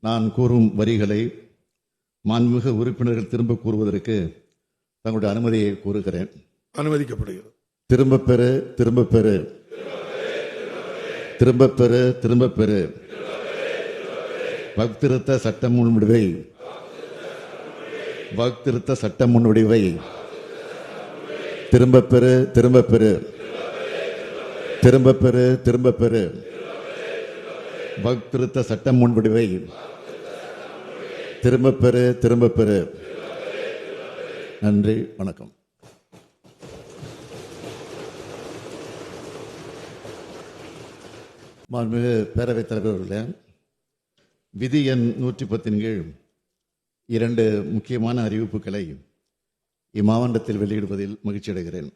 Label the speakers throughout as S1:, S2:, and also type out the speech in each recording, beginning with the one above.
S1: நான் கூறும் வரிகளை மாண்புமிகு உறுப்பினர்கள் திரும்ப கூறுவதற்கு தங்களுடைய அனுமதியை கூறுகிறேன்.
S2: அனுமதிக்கப்படுகிறது.
S1: திரும்ப பெறு திரும்ப பெறு. திரும்ப பெறு திரும்ப பெறு. வக்திருத்த சட்ட முன்வடிவை வக்திருத்த சட்ட முன்வடிவை திரும்ப பெறு திரும்ப பெறு. திரும்ப பெறு திரும்ப பெறு. பக்திருத்த சட்ட முன்வடிவை திரும்ப பெறு திரும்ப பெறு. நன்றி வணக்கம். மாண்புமிகு பேரவைத் தலைவர் அவர்களே விதி எண் நூற்றி பத்தின் கீழ் இரண்டு முக்கியமான அறிவிப்புகளை இம்மாவட்டத்தில் வெளியிடுவதில் மகிழ்ச்சி அடைகிறேன்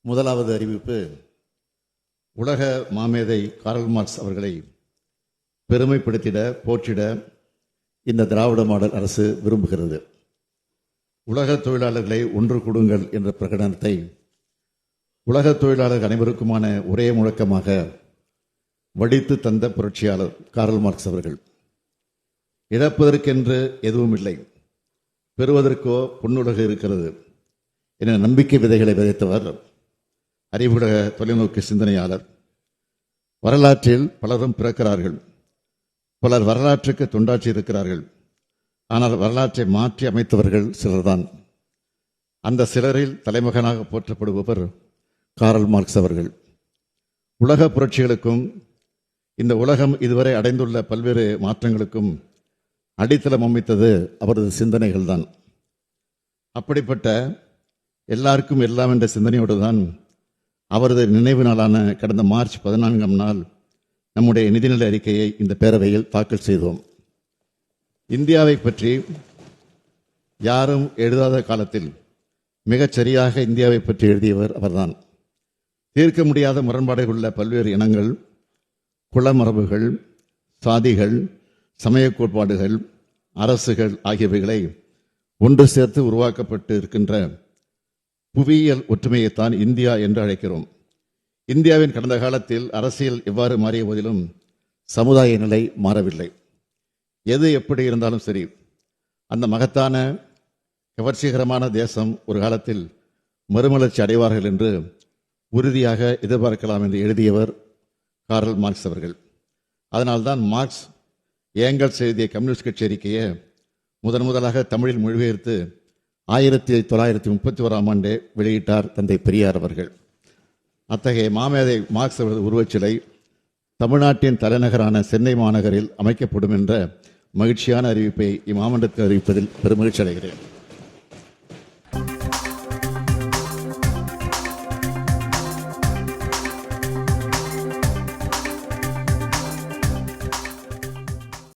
S1: முதலாவது அறிவிப்பு உலக மாமேதை கார்ல் மார்க்ஸ் அவர்களை பெருமைப்படுத்திட போற்றிட இந்த திராவிட மாடல் அரசு விரும்புகிறது. உலக தொழிலாளர்களை ஒன்று கூடுங்கள் என்ற பிரகடனத்தை உலக தொழிலாளர் அனைவருக்குமான ஒரே முழக்கமாக வடித்து தந்த புரட்சியாளர் கார்ல் மார்க்ஸ் அவர்கள். இழப்பதற்கென்று எதுவும் இல்லை பெறுவதற்கோ பொன்னுலகு இருக்கிறது. என நம்பிக்கை விதைகளை விதைத்தவர் அறிவுடக தொலைநோக்கு சிந்தனையாளர். வரலாற்றில் பலரும் பிறக்கிறார்கள். பலர் வரலாற்றுக்கு தொண்டாற்றி இருக்கிறார்கள். ஆனால் வரலாற்றை மாற்றி அமைத்தவர்கள் சிலர்தான். அந்த சிலரில் தலைமகனாக போற்றப்படுபவர் காரல் மார்க்ஸ் அவர்கள். உலக புரட்சிகளுக்கும் இந்த உலகம் இதுவரை அடைந்துள்ள பல்வேறு மாற்றங்களுக்கும் அடித்தளம் அமைத்தது அவரது சிந்தனைகள் தான் அப்படிப்பட்ட எல்லாருக்கும் எல்லாம் என்ற சிந்தனையோடு தான் அவரது நினைவு நாளான கடந்த மார்ச் பதினான்காம் நாள் நம்முடைய நிதிநிலை அறிக்கையை இந்த பேரவையில் தாக்கல் செய்தோம். இந்தியாவை பற்றி யாரும் எழுதாத காலத்தில் மிகச் சரியாக இந்தியாவை பற்றி எழுதியவர் அவர்தான். தீர்க்க முடியாத முரண்பாடுகள் உள்ள பல்வேறு இனங்கள் குளமரபுகள் சாதிகள் சமய கோட்பாடுகள் அரசுகள் ஆகியவைகளை ஒன்று சேர்த்து உருவாக்கப்பட்டு இருக்கின்ற புவியியல் ஒற்றுமையைத்தான் இந்தியா என்று அழைக்கிறோம். இந்தியாவின் கடந்த காலத்தில் அரசியல் எவ்வாறு மாறிய போதிலும் சமுதாய நிலை மாறவில்லை. எது எப்படி இருந்தாலும் சரி அந்த மகத்தான கவர்ச்சிகரமான தேசம் ஒரு காலத்தில் மறுமலர்ச்சி அடைவார்கள் என்று உறுதியாக எதிர்பார்க்கலாம் என்று எழுதியவர் கார்ல் மார்க்ஸ் அவர்கள். அதனால்தான் மார்க்ஸ் ஏங்கல்ஸ் எழுதிய கம்யூனிஸ்ட் கட்சி அறிக்கையை முதன் முதலாக தமிழில் மொழிபெயர்த்து ஆயிரத்தி தொள்ளாயிரத்தி முப்பத்தி ஓராம் ஆண்டு வெளியிட்டார் தந்தை பெரியார் அவர்கள். அத்தகைய மாமேதை மார்க்ஸ் அவரது உருவச்சிலை தமிழ்நாட்டின் தலைநகரான சென்னை மாநகரில் அமைக்கப்படும் என்ற மகிழ்ச்சியான அறிவிப்பை இம்மாமன்றத்தில் அறிவிப்பதில் பெருமகிழ்ச்சி அடைகிறேன்.